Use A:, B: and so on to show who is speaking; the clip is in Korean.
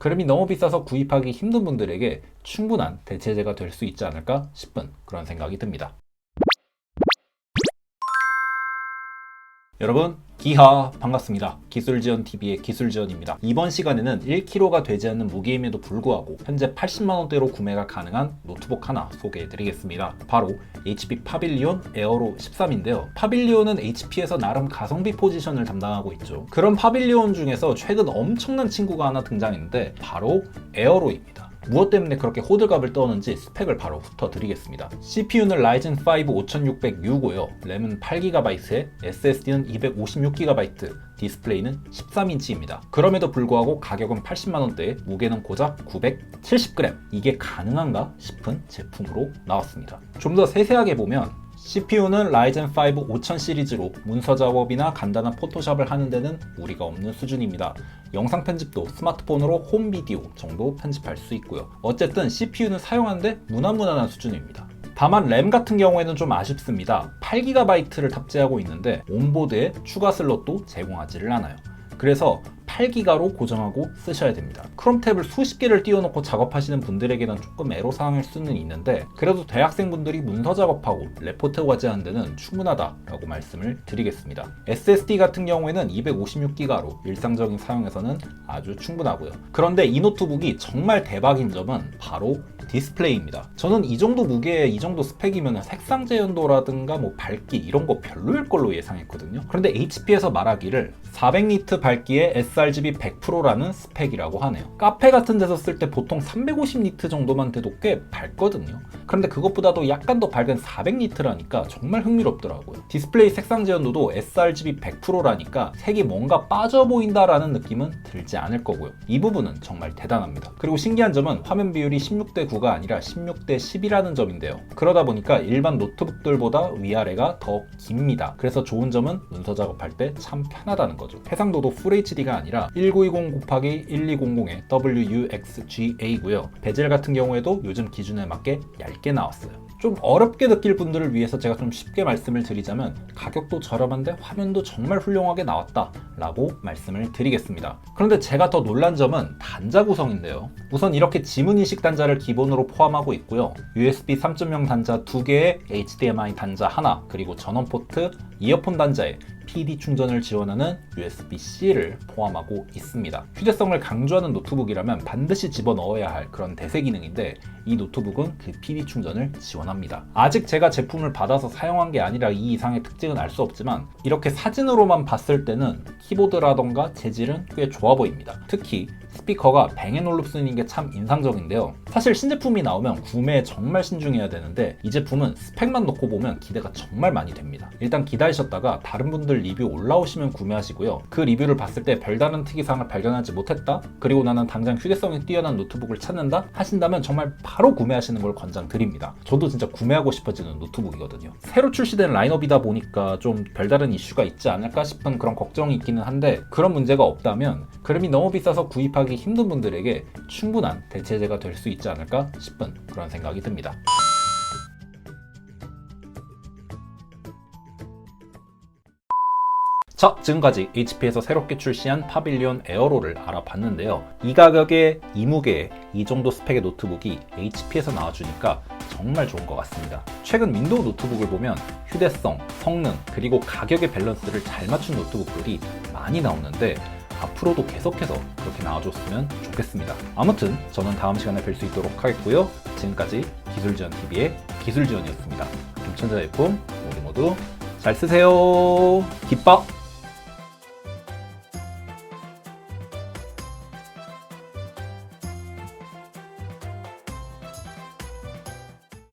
A: 그램이 너무 비싸서 구입하기 힘든 분들에게 충분한 대체제가 될 수 있지 않을까 싶은 그런 생각이 듭니다. 여러분 기하 반갑습니다. 기술지원TV의 기술지원입니다. 이번 시간에는 1kg가 되지 않는 무게임에도 불구하고 현재 80만원대로 구매가 가능한 노트북 하나 소개해드리겠습니다. 바로 HP 파빌리온 에어로 13인데요. 파빌리온은 HP에서 나름 가성비 포지션을 담당하고 있죠. 그런 파빌리온 중에서 최근 엄청난 친구가 하나 등장했는데 바로 에어로입니다. 무엇 때문에 그렇게 호들갑을 떠는지 스펙을 바로 훑어드리겠습니다. CPU는 라이젠 5 5600U고요. 램은 8GB에 SSD는 256GB, 디스플레이는 13인치입니다. 그럼에도 불구하고 가격은 80만원대에 무게는 고작 970g. 이게 가능한가 싶은 제품으로 나왔습니다. 좀 더 세세하게 보면 CPU는 라이젠 5 5000 시리즈로 문서 작업이나 간단한 포토샵을 하는 데는 무리가 없는 수준입니다. 영상 편집도 스마트폰으로 홈 비디오 정도 편집할 수 있고요. 어쨌든 CPU는 사용하는데 무난무난한 수준입니다. 다만 램 같은 경우에는 좀 아쉽습니다. 8GB를 탑재하고 있는데 온보드에 추가 슬롯도 제공하지를 않아요. 그래서 8기가로 고정하고 쓰셔야 됩니다. 크롬 탭을 수십 개를 띄워놓고 작업하시는 분들에게는 조금 애로사항일 수는 있는데 그래도 대학생분들이 문서 작업하고 레포트 과제하는 데는 충분하다라고 말씀을 드리겠습니다. SSD 같은 경우에는 256기가로 일상적인 사용에서는 아주 충분하고요. 그런데 이 노트북이 정말 대박인 점은 바로 디스플레이입니다. 저는 이 정도 무게에 이 정도 스펙이면 색상 재현도라든가 뭐 밝기 이런 거 별로일 걸로 예상했거든요. 그런데 HP에서 말하기를 400니트 밝기에 sRGB 100%라는 스펙이라고 하네요. 카페 같은 데서 쓸 때 보통 350 니트 정도만 돼도 꽤 밝거든요. 그런데 그것보다도 약간 더 밝은 400 니트라니까 정말 흥미롭더라고요. 디스플레이 색상 재현도도 sRGB 100%라니까 색이 뭔가 빠져 보인다라는 느낌은 들지 않을 거고요. 이 부분은 정말 대단합니다. 그리고 신기한 점은 화면 비율이 16대 9가 아니라 16대 10이라는 점인데요. 그러다 보니까 일반 노트북들보다 위아래가 더 깁니다. 그래서 좋은 점은 문서 작업할 때 참 편하다는 거죠. 해상도도 FHD가 아니라 1920 곱하기 1200의 WUXGA고요. 베젤 같은 경우에도 요즘 기준에 맞게 얇게 나왔어요. 좀 어렵게 느낄 분들을 위해서 제가 좀 쉽게 말씀을 드리자면 가격도 저렴한데 화면도 정말 훌륭하게 나왔다 라고 말씀을 드리겠습니다. 그런데 제가 더 놀란 점은 단자 구성인데요. 우선 이렇게 지문인식 단자를 기본으로 포함하고 있고요. USB 3.0 단자 2개에 HDMI 단자 하나 그리고 전원 포트, 이어폰 단자에 PD 충전을 지원하는 USB-C를 포함하고 있습니다. 휴대성을 강조하는 노트북이라면 반드시 집어넣어야 할 그런 대세 기능인데 이 노트북은 그 PD 충전을 지원합니다. 아직 제가 제품을 받아서 사용한 게 아니라 이 이상의 특징은 알 수 없지만 이렇게 사진으로만 봤을 때는 키보드라던가 재질은 꽤 좋아 보입니다. 특히 스피커가 뱅앤올룹슨인 게 참 인상적인데요. 사실 신제품이 나오면 구매에 정말 신중해야 되는데 이 제품은 스펙만 놓고 보면 기대가 정말 많이 됩니다. 일단 기다리셨다가 다른 분들 리뷰 올라오시면 구매하시고요. 그 리뷰를 봤을 때 별다른 특이사항을 발견하지 못했다? 그리고 나는 당장 휴대성이 뛰어난 노트북을 찾는다? 하신다면 정말 바로 구매하시는 걸 권장드립니다. 저도 진짜 구매하고 싶어지는 노트북이거든요. 새로 출시된 라인업이다 보니까 좀 별다른 이슈가 있지 않을까 싶은 그런 걱정이 있기는 한데 그런 문제가 없다면 그램이 너무 비싸서 구입하기 힘든 분들에게 충분한 대체제가 될 수 있지 않을까 싶은 그런 생각이 듭니다. 자, 지금까지 HP에서 새롭게 출시한 파빌리온 에어로를 알아봤는데요. 이 가격에 이 무게에 이 정도 스펙의 노트북이 HP에서 나와주니까 정말 좋은 것 같습니다. 최근 윈도우 노트북을 보면 휴대성, 성능, 그리고 가격의 밸런스를 잘 맞춘 노트북들이 많이 나오는데 앞으로도 계속해서 그렇게 나와줬으면 좋겠습니다. 아무튼 저는 다음 시간에 뵐 수 있도록 하겠고요. 지금까지 기술지원TV의 기술지원이었습니다. 김천자 제품 모두 모두 잘 쓰세요. 기빠!